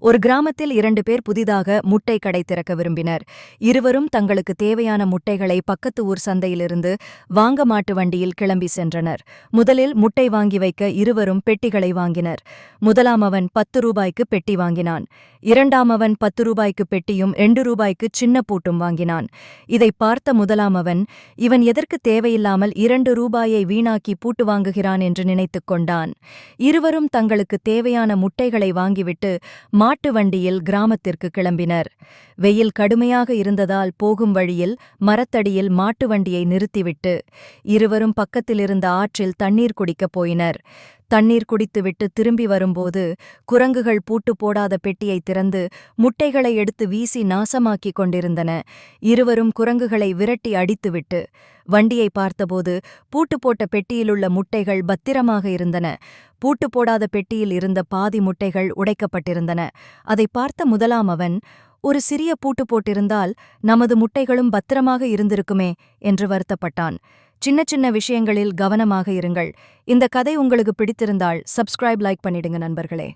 ஒரு கிராமத்தில் இரண்டு பேர் புதிதாக முட்டை கடை திறக்க விரும்பினர். இருவரும் தங்களுக்கு தேவையான முட்டைகளை பக்கத்து ஊர் சந்தையிலிருந்து வாங்க மாட்டு வண்டியில் கிளம்பி சென்றனர். முதலில் முட்டை வாங்கி வைக்க இருவரும் பெட்டிகளை வாங்கினர். முதலாம் அவன் பத்து ரூபாய்க்கு பெட்டி வாங்கினான். இரண்டாம் அவன் பத்து ரூபாய்க்கு பெட்டியும் எண்டு ரூபாய்க்கு சின்ன பூட்டும் வாங்கினான். இதை பார்த்த முதலாம் அவன் இவன் எதற்கு தேவையில்லாமல் இரண்டு ரூபாயை வீணாக்கி பூட்டு வாங்குகிறான் என்று நினைத்துக் கொண்டான். இருவரும் தங்களுக்கு தேவையான முட்டைகளை வாங்கிவிட்டு மாட்டு வண்டியில் கிராமத்திற்கு கிளம்பினர். வெயில் கடுமையாக இருந்ததால் போகும் வழியில் மரத்தடியில் மாட்டு வண்டியை நிறுத்திவிட்டு இருவரும் பக்கத்திலிருந்த ஆற்றில் தண்ணீர் குடிக்கப் போயினர். தண்ணீர் குடித்துவிட்டு திரும்பி வரும்போது குரங்குகள் பூட்டு போடாத பெட்டியை திறந்து முட்டைகளை எடுத்து வீசி நாசமாக்கிக் கொண்டிருந்தன. இருவரும் குரங்குகளை விரட்டி அடித்துவிட்டு வண்டியை பார்த்தபோது பூட்டு போட்ட பெட்டியிலுள்ள முட்டைகள் பத்திரமாக இருந்தன. பூட்டு போடாத பெட்டியில் இருந்த பாதி முட்டைகள் உடைக்கப்பட்டிருந்தன. அதை பார்த்த முதலாம் அவன் ஒரு சிறிய பூட்டு போட்டிருந்தால் நமது முட்டைகளும் பத்திரமாக இருந்திருக்குமே என்று வருத்தப்பட்டான். சின்ன சின்ன விஷயங்களில் கவனமாக இருங்கள். இந்த கதை உங்களுக்கு பிடித்திருந்தால் சப்ஸ்கிரைப் லைக் பண்ணிடுங்க நண்பர்களே.